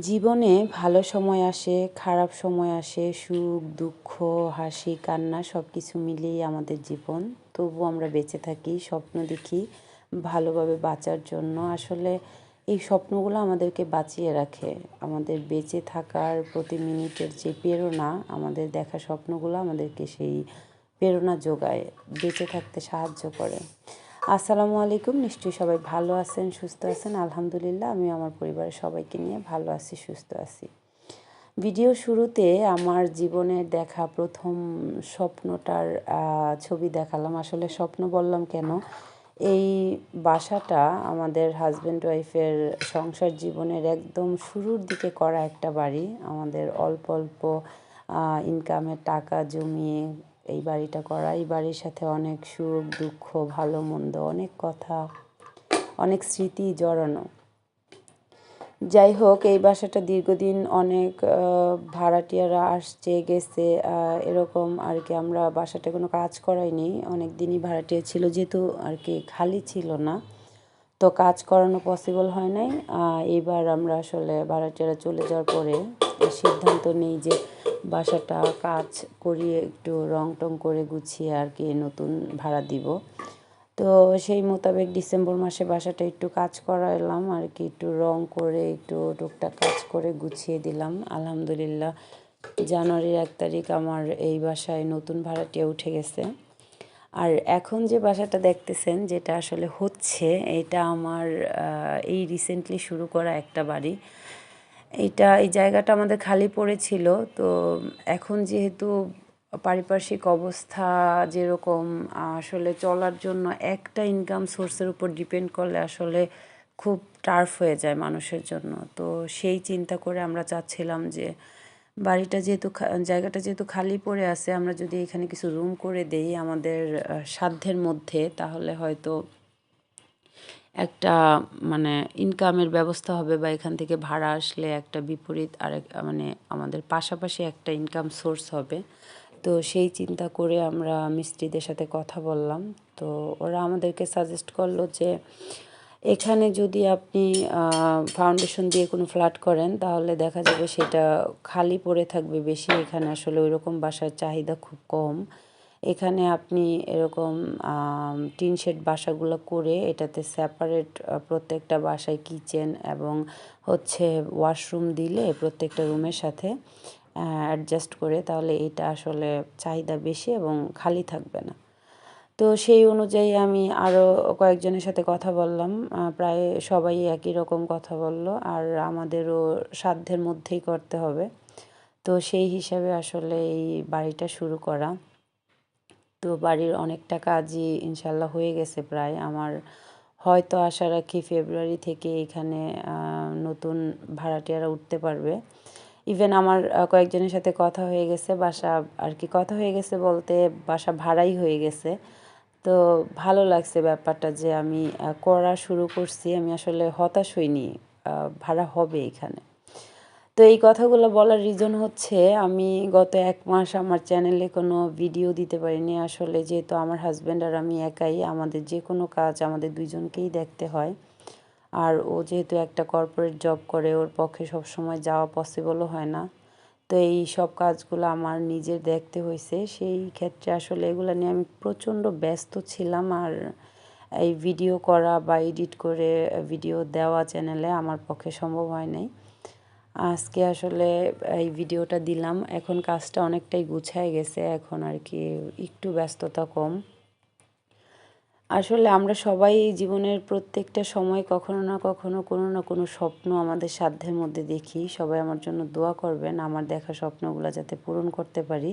জীবনে ভালো সময় আসে, খারাপ সময় আসে, সুখ, দুঃখ, হাসি, কান্না সব কিছু মিলিয়েই আমাদের জীবন। তবু আমরা বেঁচে থাকি, স্বপ্ন দেখি, ভালোভাবে বাঁচার জন্য। আসলে এই স্বপ্নগুলো আমাদেরকে বাঁচিয়ে রাখে। আমাদের বেঁচে থাকার প্রতি মিনিটের যে প্রেরণা, আমাদের দেখা স্বপ্নগুলো আমাদেরকে সেই প্রেরণা যোগায়, বেঁচে থাকতে সাহায্য করে। আসসালামু আলাইকুম। নিশ্চয়ই সবাই ভালো আছেন, সুস্থ আছেন। আলহামদুলিল্লাহ আমি আমার পরিবারের সবাইকে নিয়ে ভালো আছি, সুস্থ আছি। ভিডিও শুরুতে আমার জীবনের দেখা প্রথম স্বপ্নটার ছবি দেখালাম। আসলে স্বপ্ন বললাম কেন? এই বাসাটা আমাদের হাজব্যান্ড ওয়াইফের সংসার জীবনের একদম শুরুর দিকে করা একটা বাড়ি। আমাদের অল্প অল্প ইনকামের টাকা জমিয়ে এই বাড়িটা করা, এই বাড়ির সাথে অনেক সুখ, দুঃখ, ভালো, মন্দ, অনেক কথা, অনেক স্মৃতি জড়ানো। যাই হোক, এই বাসাটা দীর্ঘদিন অনেক ভাড়াটিয়ারা আসছে, গেছে এরকম আর কি আমরা বাসাটা কোনো কাজ করাইনি। অনেক দিনই ভাড়াটিয়া ছিল, যেহেতু আর কি খালি ছিল না। তো কাজ করানো পসিবল হয় নাই। এবার আমরা আসলে ভাড়াটিয়ারা চলে যাওয়ার পরে সিদ্ধান্ত নেই যে বাসাটা কাজ করিয়ে একটু রং টং করে গুছিয়ে আর কি নতুন ভাড়া দিব। তো সেই মোতাবেক ডিসেম্বর মাসে বাসাটা একটু কাজ করাইলাম আর কি, একটু রং করে, একটু টুকটাক কাজ করে গুছিয়ে দিলাম। আলহামদুলিল্লাহ, জানুয়ারির এক তারিখ আমার এই বাসায় নতুন ভাড়াটিয়া উঠে গেছে। আর এখন যে বাসাটা দেখতেছেন, যেটা আসলে হচ্ছে, এটা আমার এই রিসেন্টলি শুরু করা একটা বাড়ি। এইটা, এই জায়গাটা আমাদের খালি পড়েছিল। তো এখন যেহেতু পারিপার্শ্বিক অবস্থা যেরকম, আসলে চলার জন্য একটা ইনকাম সোর্সের উপর ডিপেন্ড করলে আসলে খুব টার্ফ হয়ে যায় মানুষের জন্য। তো সেই চিন্তা করে আমরা চাচ্ছিলাম যে, বাড়িটা যেহেতু জায়গাটা যেহেতু খালি পড়ে আছে, আমরা যদি এখানে কিছু রুম করে দেই আমাদের সাধ্যের মধ্যে, তাহলে হয়তো একটা মানে ইনকামের ব্যবস্থা হবে বা এখান থেকে ভাড়া আসলে একটা বিপরীত আরেক মানে আমাদের পাশাপাশি একটা ইনকাম সোর্স হবে। তো সেই চিন্তা করে আমরা মিস্ত্রিদের সাথে কথা বললাম। তো ওরা আমাদেরকে সাজেস্ট করল যে, এখানে যদি আপনি ফাউন্ডেশন দিয়ে কোনো ফ্ল্যাট করেন, তাহলে দেখা যাবে সেটা খালি পড়ে থাকবে বেশি। এখানে আসলে ওই রকম বাসার চাহিদা খুব কম। এখানে আপনি এরকম টিন শেড বাসাগুলো করে এটাতে সেপারেট প্রত্যেকটা বাসায় কিচেন এবং হচ্ছে ওয়াশরুম দিলে প্রত্যেকটা রুমের সাথে অ্যাডজাস্ট করে তাহলে এটা আসলে চাহিদা বেশি এবং খালি থাকবে না। তো সেই অনুযায়ী আমি আরও কয়েকজনের সাথে কথা বললাম প্রায় সবাই একই রকম কথা বলল আর আমাদেরও সাধ্যের মধ্যেই করতে হবে। তো সেই হিসাবে আসলে এই বাড়িটা শুরু করা। তো বাড়ির অনেকটা কাজই ইনশাল্লাহ হয়ে গেছে প্রায়। আমার হয়তো আশা রাখি ফেব্রুয়ারি থেকে এখানে নতুন ভাড়াটিয়ারা উঠতে পারবে। ইভেন আমার কয়েকজনের সাথে কথা হয়ে গেছে, বাসা আর কি কথা হয়ে গেছে বলতে বাসা ভাড়াই হয়ে গেছে। তো ভালো লাগছে ব্যাপারটা যে আমি করা শুরু করছি, আমি আসলে হতাশ হইনি ভাড়া হবে এখানে। তো এই কথাগুলো বলার রিজন হচ্ছে আমি গত এক মাস আমার চ্যানেলে কোনো ভিডিও দিতে পারিনি। আসলে যেহেতু আমার হাজব্যান্ড আর আমি একাই, আমাদের যে কোনো কাজ আমাদের দুইজনকেই দেখতে হয়। আর ও যেহেতু একটা কর্পোরেট জব করে, ওর পক্ষে সব সময় যাওয়া পসিবলও হয় না। তো এই সব কাজগুলো আমার নিজের দেখতে হয়েছে সেই ক্ষেত্রে আসলে এগুলো নিয়ে আমি প্রচণ্ড ব্যস্ত ছিলাম। আর এই ভিডিও করা বা এডিট করে ভিডিও দেওয়া চ্যানেলে আমার পক্ষে সম্ভব হয় নাই। আজকে আসলে এই ভিডিওটা দিলাম। এখন কাজটা অনেকটাই গুছায় গেছে, এখন আর কি একটু ব্যস্ততা কম। আসলে আমরা সবাই জীবনের প্রত্যেকটা সময় কখনো না কখনো কোনো না কোনো স্বপ্ন আমাদের সাধ্যের মধ্যে দেখি। সবাই আমার জন্য দোয়া করবেন, আমার দেখা স্বপ্নগুলো যাতে পূরণ করতে পারি।